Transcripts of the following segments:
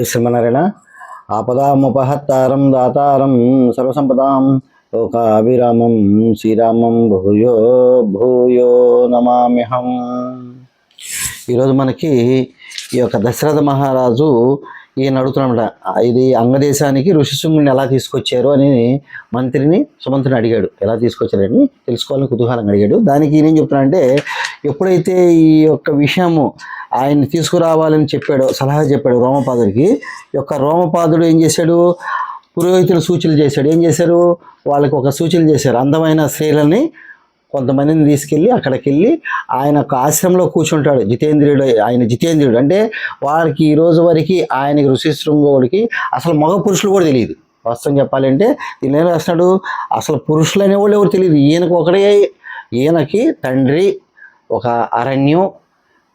శ్రీమన్నారాయణ. ఆపదాముపహత్తారం దాతారం సర్వసంపదాం లోకాభిరామం శ్రీరామం భూయో భూయో నమామ్యహం. ఈరోజు మనకి ఈ యొక్క దశరథ మహారాజు ఈయన అడుగుతున్నాడు ఇది అంగదేశానికి ఋషిశృంగుని ఎలా తీసుకొచ్చారు? అని మంత్రిని సుమంత్రిని అడిగాడు. ఎలా తీసుకొచ్చారని తెలుసుకోవాలని కుతూహలంగా అడిగాడు. దానికి ఈయన ఏం చెప్తున్నాడంటే ఎప్పుడైతే ఈ యొక్క విషయము ఆయన తీసుకురావాలని చెప్పాడో సలహా చెప్పాడు రోమపాదుడికి ఈ యొక్క రోమపాదుడు ఏం చేశాడు? పురోహితులు సూచనలు చేశాడు. ఏం చేశారు? వాళ్ళకి ఒక సూచనలు చేశారు. అందమైన స్త్రీలని కొంతమందిని తీసుకెళ్ళి అక్కడికి వెళ్ళి ఆయన ఒక ఆశ్రమంలో కూర్చుంటాడు. జితేంద్రియుడు ఆయన జితేంద్రియుడు. అంటే వారికి ఈ రోజు వరకు ఆయనకి ఋషిశృంగుడికి అసలు మగ పురుషులు కూడా తెలియదు. వాస్తవం చెప్పాలంటే దీని ఏం రాస్తున్నాడు? అసలు పురుషులు అనేవాళ్ళు ఎవరు తెలియదు. ఈయనకు ఒకడే ఈయనకి తండ్రి ఒక అరణ్యం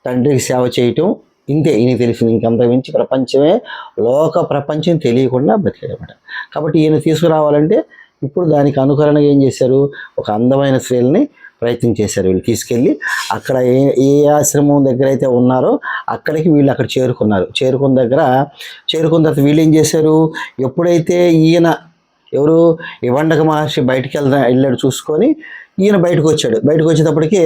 తండ్రికి సేవ చేయటం ఇంతే. ఈయన తెలిసింది ఇంకంత మించి ప్రపంచమే లోక ప్రపంచం తెలియకుండా బతికాడనమాట. కాబట్టి ఈయన తీసుకురావాలంటే ఇప్పుడు దానికి అనుకరణగా ఏం చేశారు? ఒక అందమైన స్త్రీలని ప్రయత్నం చేశారు వీళ్ళు తీసుకెళ్ళి. అక్కడ ఏ ఏ ఆశ్రమం దగ్గర అయితే ఉన్నారో అక్కడికి వీళ్ళు అక్కడ చేరుకున్నారు. చేరుకున్న దగ్గర చేరుకున్న తర్వాత వీళ్ళు ఏం చేశారు? ఎప్పుడైతే ఈయన ఎవరు? ఇవండక మహర్షి బయటికి వెళ్దా వెళ్ళాడు చూసుకొని ఈయన బయటకు వచ్చాడు. బయటకు వచ్చేటప్పటికి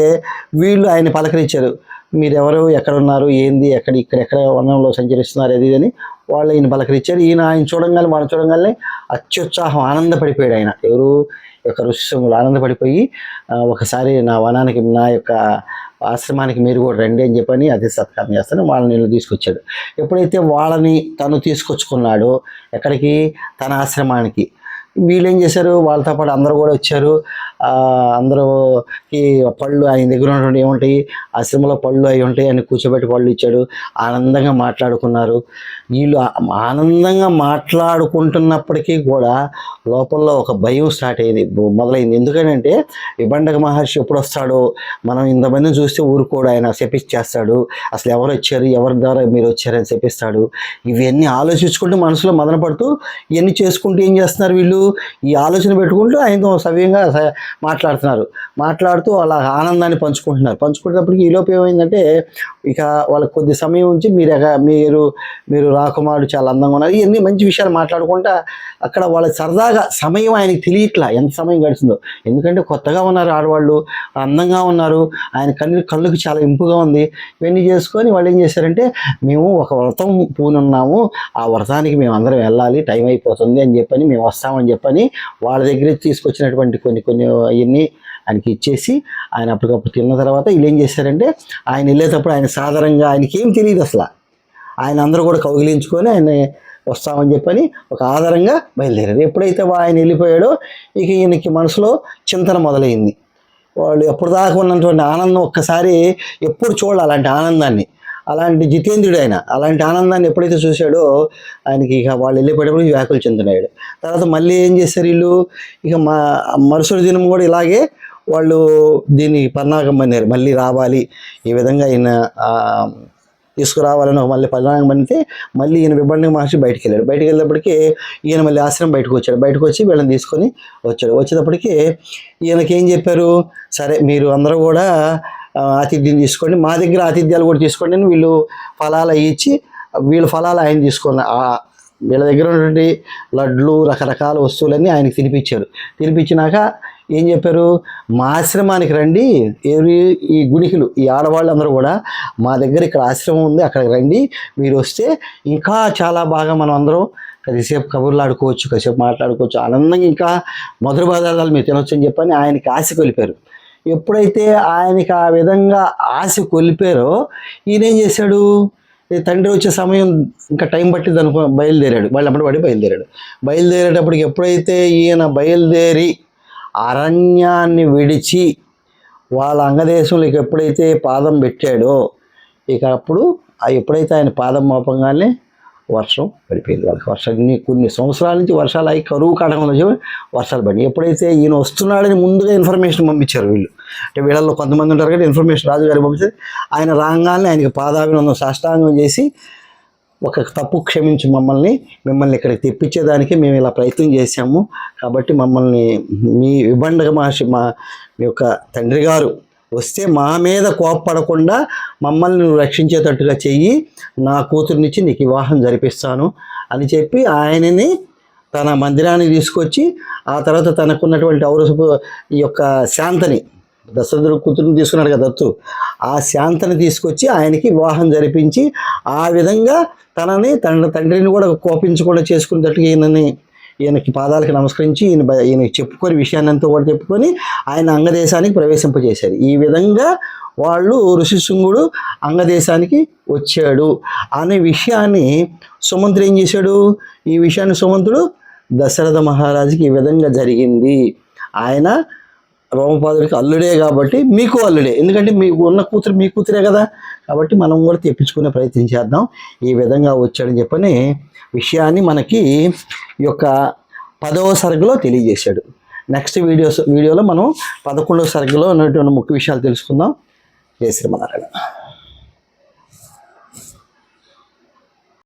వీళ్ళు ఆయన పలకరించారు. మీరెవరు ఎక్కడున్నారు ఏంది ఎక్కడ ఇక్కడ ఎక్కడ వనంలో సంచరిస్తున్నారు అది అని వాళ్ళు ఈయన పలకరించారు ఈయన ఆయన చూడంగానే మనం చూడంగానే అత్యుత్సాహం ఆనందపడిపోయాడు ఆయన. ఎవరు యొక్క ఋషిశృంగులు ఆనందపడిపోయి ఒకసారి నా వనానికి నా యొక్క ఆశ్రమానికి మీరు కూడా రండి అని చెప్పని అతి సత్కారం చేస్తాను. వాళ్ళని నేను తీసుకొచ్చాడు. ఎప్పుడైతే వాళ్ళని తను తీసుకొచ్చుకున్నాడో ఎక్కడికి? తన ఆశ్రమానికి. వీళ్ళు ఏం చేశారు? వాళ్ళతో పాటు అందరూ కూడా వచ్చారు. అందరూ ఈ పళ్ళు ఆయన దగ్గర ఉన్నటువంటి ఏముంటాయి? ఆశ్రమంలో పళ్ళు అవి ఉంటాయి అని కూర్చోబెట్టి పళ్ళు ఇచ్చాడు. ఆనందంగా మాట్లాడుకున్నారు. వీళ్ళు ఆనందంగా మాట్లాడుకుంటున్నప్పటికీ కూడా లోపల ఒక భయం స్టార్ట్ అయింది. మొదలైంది. ఎందుకంటే విబండక మహర్షి ఎప్పుడు వస్తాడో మనం ఇంతమందిని చూస్తే ఊరుకోడు ఆయన శపిచ్చేస్తాడు అసలు ఎవరు వచ్చారు ఎవరి ద్వారా మీరు వచ్చారని శపిస్తాడు. ఇవన్నీ ఆలోచించుకుంటూ మనసులో మదన పడుతూ ఇవన్నీ చేసుకుంటూ ఏం చేస్తున్నారు వీళ్ళు? ఈ ఆలోచన పెట్టుకుంటూ ఆయనతో సవ్యంగా స- మాట్లాడుతున్నారు. మాట్లాడుతూ వాళ్ళ ఆనందాన్ని పంచుకుంటున్నారు. పంచుకునేటప్పటికి ఈలోపు ఏమైందంటే ఇక వాళ్ళకి కొద్ది సమయం ఉంచి మీరు మీరు మీరు రాకుమారుడు చాలా అందంగా ఉన్నారు. ఇవన్నీ మంచి విషయాలు మాట్లాడుకుంటా అక్కడ వాళ్ళ సరదాగా సమయం ఆయనకి తెలియట్లా ఎంత సమయం గడిచిందో. ఎందుకంటే కొత్తగా ఉన్నారు ఆడవాళ్ళు అందంగా ఉన్నారు. ఆయన కళ్ళు కళ్ళుకి చాలా ఇంపుగా ఉంది. ఇవన్నీ చేసుకొని వాళ్ళు ఏం చేశారంటే మేము ఒక వ్రతం పూనున్నాము ఆ వ్రతానికి మేము అందరం వెళ్ళాలి టైం అయిపోతుంది అని చెప్పని మేము వస్తామని చెప్పని వాళ్ళ దగ్గర తీసుకొచ్చినటువంటి కొన్ని కొన్ని అవన్నీ ఆయనకి ఇచ్చేసి ఆయన అప్పటికప్పుడు తిన్న తర్వాత వీళ్ళు ఏం చేశారంటే ఆయన వెళ్ళేటప్పుడు ఆయన సాధారణంగా ఆయనకి ఏం తెలియదు అసలు. ఆయన అందరూ కూడా కౌగిలించుకొని ఆయన వస్తామని చెప్పని ఒక ఆధారంగా బయలుదేరారు. ఎప్పుడైతే ఆయన వెళ్ళిపోయాడో ఇక ఈయనకి మనసులో చింతన మొదలైంది. వాళ్ళు ఎప్పుడు దాకా ఉన్నటువంటి ఆనందం ఒక్కసారి ఎప్పుడు చూడాలి అలాంటి ఆనందాన్ని. అలాంటి జితేంద్రుడు ఆయన అలాంటి ఆనందాన్ని ఎప్పుడైతే చూశాడో ఆయనకి ఇక వాళ్ళు వెళ్ళిపోయేటప్పుడు వ్యాకులు చెందుతున్నాడు. తర్వాత మళ్ళీ ఏం చేశారు వీళ్ళు? ఇక మా మరుసటి దినం కూడా ఇలాగే వాళ్ళు దీన్ని పన్నాగం అన్నారు. మళ్ళీ రావాలి. ఈ విధంగా ఆయన తీసుకురావాలని ఒక మళ్ళీ పన్నాగం పనితే మళ్ళీ ఈయన విబండి మహర్షి బయటికి వెళ్ళాడు. బయటికి వెళ్ళేటప్పటికి ఈయన మళ్ళీ ఆశ్రమం బయటకు వచ్చాడు. బయటకు వచ్చి వీళ్ళని తీసుకొని వచ్చాడు. వచ్చేటప్పటికి ఈయనకి ఏం చెప్పారు? సరే మీరు అందరూ కూడా ఆతిథ్యం తీసుకోండి. మా దగ్గర ఆతిథ్యాలు కూడా తీసుకోండి అని వీళ్ళు ఫలాలు అవి ఇచ్చి వీళ్ళ ఫలాలు ఆయన తీసుకున్న వీళ్ళ దగ్గర ఉన్నటువంటి లడ్లు రకరకాల వస్తువులన్నీ ఆయనకి తినిపించారు. తినిపించినాక ఏం చెప్పారు? మా ఆశ్రమానికి రండి. ఎవరి ఈ గుడికలు ఈ ఆడవాళ్ళు అందరూ కూడా మా దగ్గర ఇక్కడ ఆశ్రమం ఉంది అక్కడికి రండి. మీరు వస్తే ఇంకా చాలా బాగా మనం అందరం కొద్దిసేపు కబుర్లు ఆడుకోవచ్చు కొద్దిసేపు మాట్లాడుకోవచ్చు ఆనందంగా ఇంకా మధుర పదార్థాలు మీరు తినొచ్చు అని చెప్పని ఆయనకి ఆశ కొలిపారు ఎప్పుడైతే ఆయనకి ఆ విధంగా ఆశ కొలిపారో ఈయనేం చేశాడు? తండ్రి వచ్చే సమయం ఇంకా టైం పట్టింది అనుకో బయలుదేరాడు. వాళ్ళు అప్పుడు పడి బయలుదేరాడు. బయలుదేరేటప్పటికి ఎప్పుడైతే ఈయన బయలుదేరి అరణ్యాన్ని విడిచి వాళ్ళ అంగదేశంలోకి ఎప్పుడైతే పాదం పెట్టాడో ఇక అప్పుడు ఆ ఎప్పుడైతే ఆయన పాదం మోపంగానే వర్షం పడిపోయింది. వాళ్ళకి వర్షాన్ని కొన్ని సంవత్సరాల నుంచి వర్షాలు అయి కరువు కాటకం వర్షాలు పడి ఎప్పుడైతే ఈయన వస్తున్నాడని ముందుగా ఇన్ఫర్మేషన్ పంపించారు వీళ్ళు. అంటే వీళ్ళల్లో కొంతమంది ఉంటారు కదా ఇన్ఫర్మేషన్ రాజుగారికి పంపిస్తే ఆయన రాగానే ఆయనకి పాదాభినందం సాష్టాంగం చేసి ఒక తప్పు క్షమించి మమ్మల్ని మిమ్మల్ని ఇక్కడికి తెప్పించేదానికి మేము ఇలా ప్రయత్నం చేశాము. కాబట్టి మమ్మల్ని మీ విభండక మహర్షి మా మీ యొక్క తండ్రి గారు వస్తే మా మీద కోప్పడకుండా మమ్మల్ని నువ్వు రక్షించేటట్టుగా చెయ్యి నా కూతురునిచ్చి నీకు వివాహం జరిపిస్తాను అని చెప్పి ఆయనని తన మందిరాన్ని తీసుకొచ్చి ఆ తర్వాత తనకున్నటువంటి ఔరసపు ఈ యొక్క శాంతని దశరథుడు కూతురుని తీసుకున్నాడు కదా దత్తు. ఆ శాంతని తీసుకొచ్చి ఆయనకి వివాహం జరిపించి ఆ విధంగా తనని తన తండ్రిని కూడా కోపించకుండా చేసుకునేటట్టుగా ఈయనని ఈయనకి పాదాలకు నమస్కరించి ఈయన ఈయన చెప్పుకొని విషయాన్నంతా కూడా చెప్పుకొని ఆయన అంగదేశానికి ప్రవేశింపజేశారు. ఈ విధంగా వాళ్ళు ఋషిశృంగుడు అంగదేశానికి వచ్చాడు. అనే విషయాన్ని సుమంతుడు ఏం చేశాడు? ఈ విషయాన్ని సుమంతుడు దశరథ మహారాజుకి ఈ విధంగా జరిగింది. ఆయన రోమపాదుడికి అల్లుడే కాబట్టి మీకు అల్లుడే. ఎందుకంటే మీకు ఉన్న కూతురు మీ కూతురే కదా. కాబట్టి మనం కూడా తెప్పించుకునే ప్రయత్నం చేద్దాం. ఈ విధంగా వచ్చాడని చెప్పని విషయాన్ని మనకి ఈ యొక్క పదవ సరుకులో తెలియజేశాడు. నెక్స్ట్ వీడియోస్ వీడియోలో మనం పదకొండవ సరుగులో ఉన్నటువంటి ముఖ్య విషయాలు తెలుసుకుందాం. జయ శ్రీమనారాయణ